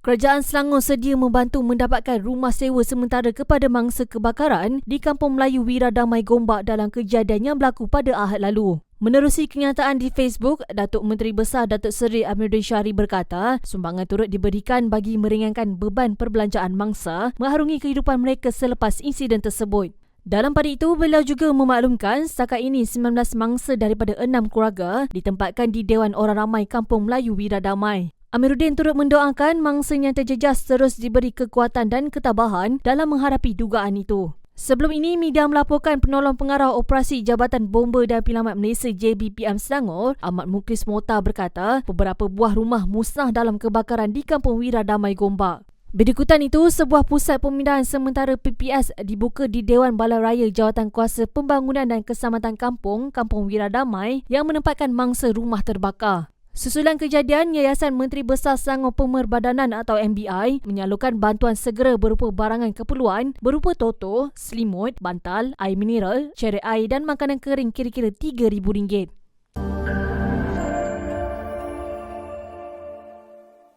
Kerajaan Selangor sedia membantu mendapatkan rumah sewa sementara kepada mangsa kebakaran di Kampung Melayu Wiradamai Gombak dalam kejadian yang berlaku pada Ahad lalu. Menerusi kenyataan di Facebook, Datuk Menteri Besar Datuk Seri Amiruddin Syari berkata, sumbangan turut diberikan bagi meringankan beban perbelanjaan mangsa mengharungi kehidupan mereka selepas insiden tersebut. Dalam pada itu, beliau juga memaklumkan setakat ini 19 mangsa daripada 6 keluarga ditempatkan di Dewan Orang Ramai Kampung Melayu Wiradamai. Amiruddin turut mendoakan mangsa yang terjejas terus diberi kekuatan dan ketabahan dalam menghadapi dugaan itu. Sebelum ini, media melaporkan penolong pengarah operasi Jabatan Bomba dan Pilamat Malaysia JBPM Selangor, Ahmad Muklis Mota berkata beberapa buah rumah musnah dalam kebakaran di Kampung Wira Damai Gombak. Berikutan itu, sebuah pusat pemindahan sementara PPS dibuka di Dewan Balai Raya Jawatan Kuasa Pembangunan dan Keselamatan Kampung, Kampung Wira Damai yang menempatkan mangsa rumah terbakar. Susulan kejadian, Yayasan Menteri Besar Selangor Pemerbadanan atau MBI menyalurkan bantuan segera berupa barangan keperluan berupa toto, selimut, bantal, air mineral, cerai air dan makanan kering kira-kira RM3,000.